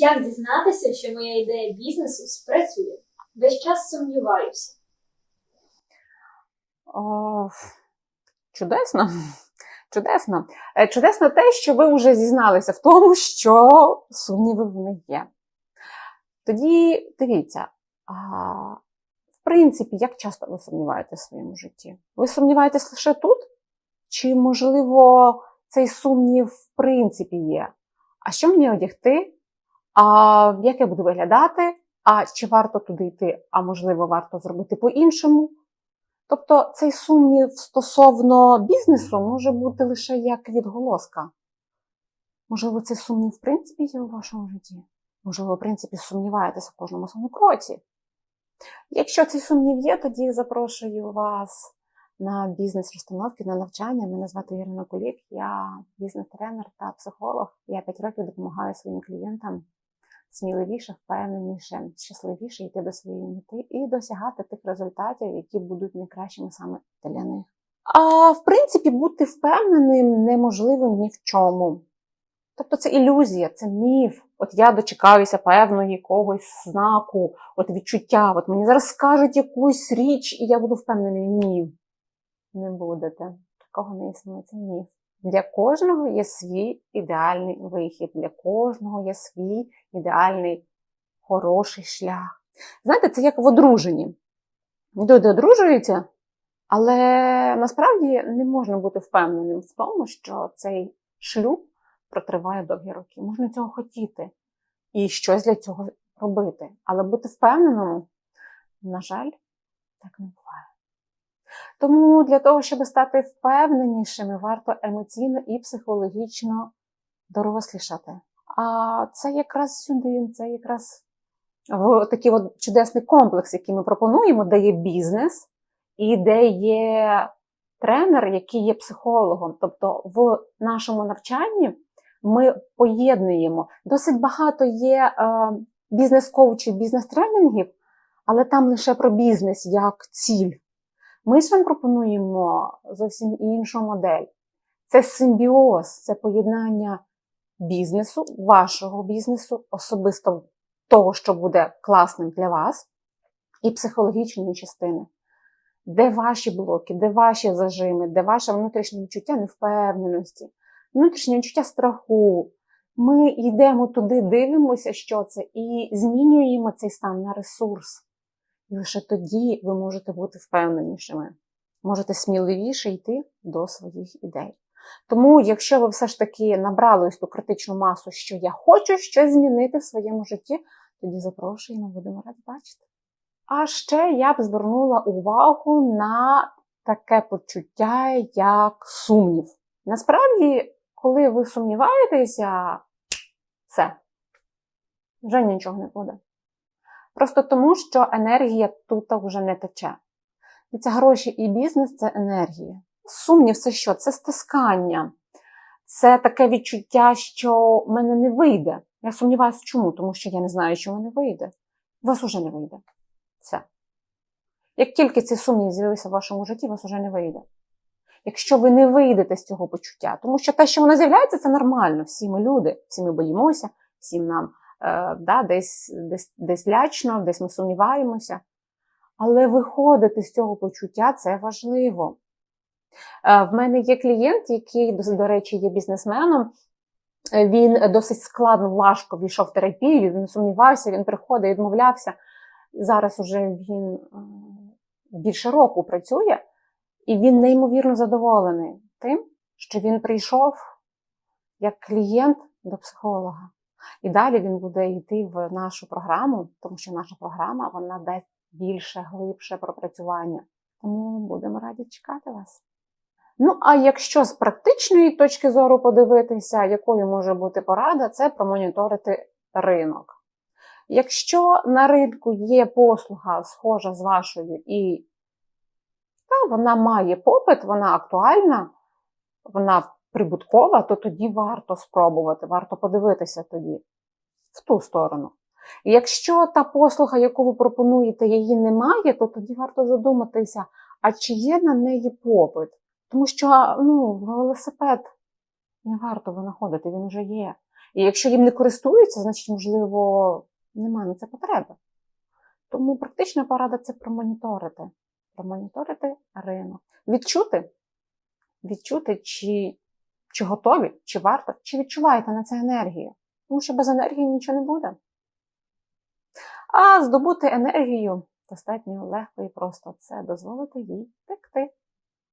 Як дізнатися, що моя ідея бізнесу спрацює? Весь час сумніваюся. О, чудесно. Чудесно. Е, Чудесно те, що ви вже зізналися в тому, що сумніви в них є. Тоді дивіться, а, в принципі, як часто ви сумніваєтесь в своєму житті? Ви сумніваєтесь лише тут? Чи, можливо, цей сумнів в принципі є? А що мені одягти? А як я буду виглядати? А чи варто туди йти? А можливо, варто зробити по-іншому? Тобто цей сумнів стосовно бізнесу може бути лише як відголоска. Можливо, цей сумнів в принципі є у вашому житті. Можливо, в принципі, сумніваєтеся в кожному своєму кроці. Якщо цей сумнів є, тоді запрошую вас на бізнес-розстановки, на навчання. Мене звати Ірина Кулік, я бізнес-тренер та психолог. Я 5 років допомагаю своїм клієнтам сміливіше, впевненіше, щасливіше йти до своєї мети і досягати тих результатів, які будуть найкращими саме для них. А в принципі, бути впевненим неможливо ні в чому. Тобто це ілюзія, це міф. От я дочекаюся певної якогось знаку, от відчуття. От мені зараз скажуть якусь річ, і я буду впевнений. Ні, не будете. Такого не існує, це міф. Для кожного є свій ідеальний вихід, для кожного є свій ідеальний хороший шлях. Знаєте, це як в одруженні. Люди одружуються, але насправді не можна бути впевненим в тому, що цей шлюб протриває довгі роки. Можна цього хотіти і щось для цього робити. Але бути впевненим, на жаль, так не буває. Тому для того, щоб стати впевненішими, варто емоційно і психологічно дорослішати. А це якраз сюди, це якраз в такий от чудесний комплекс, який ми пропонуємо, де є бізнес і де є тренер, який є психологом. Тобто в нашому навчанні ми поєднуємо. Досить багато є е, бізнес-коучів, бізнес-тренінгів, але там лише про бізнес як ціль. Ми ж вам пропонуємо зовсім іншу модель. Це симбіоз, це поєднання бізнесу, вашого бізнесу, особисто того, що буде класним для вас, і психологічної частини. Де ваші блоки, де ваші зажими, де ваше внутрішнє відчуття невпевненості, внутрішнє відчуття страху. Ми йдемо туди, дивимося, що це, і змінюємо цей стан на ресурс. І лише тоді ви можете бути впевненішими, можете сміливіше йти до своїх ідей. Тому, якщо ви все ж таки набрали ось ту критичну масу, що я хочу щось змінити в своєму житті, тоді запрошуємо, будемо раді бачити. А ще я б звернула увагу на таке почуття, як сумнів. Насправді, коли ви сумніваєтеся, все, вже нічого не буде. Просто тому, що енергія тут вже не тече. І це гроші і бізнес це енергія. Сумнів це що? Це стискання. Це таке відчуття, що в мене не вийде. Я сумніваюся, чому? Тому що я не знаю, що в мене вийде. У вас уже не вийде. Все. Як тільки ці сумніви з'явилися в вашому житті, у вас уже не вийде. Якщо ви не вийдете з цього почуття, тому що те, що воно з'являється, це нормально. Всі ми люди, всі ми боїмося, всім нам да, десь, десь, десь лячно, десь ми сумніваємося. Але виходити з цього почуття це важливо. Е, в мене є клієнт, який, до, речі, є бізнесменом. Е, Він досить складно, важко війшов в терапію, він сумнівався, він приходить, відмовлявся. Зараз уже він е, більше року працює, і він неймовірно задоволений тим, що він прийшов як клієнт до психолога. І далі він буде йти в нашу програму, тому що наша програма вона дасть більше, глибше пропрацювання. Тому будемо раді чекати вас. Ну, а якщо з практичної точки зору подивитися, якою може бути порада, це промоніторити ринок. Якщо на ринку є послуга, схожа з вашою, і та, вона має попит, вона актуальна, вона прибуткова, то тоді варто спробувати, варто подивитися тоді в ту сторону. Якщо та послуга, яку ви пропонуєте, її немає, то тоді варто задуматися, а чи є на неї попит? Тому що ну, велосипед не варто винаходити, він вже є. І якщо їм не користуються, значить, можливо, немає на це потреби. Тому практична порада це промоніторити. Промоніторити ринок. Відчути, відчути, чи, чи готові, чи варто, чи відчуваєте на це енергію. Тому що без енергії нічого не буде. А здобути енергію достатньо легко і просто це дозволити їй текти.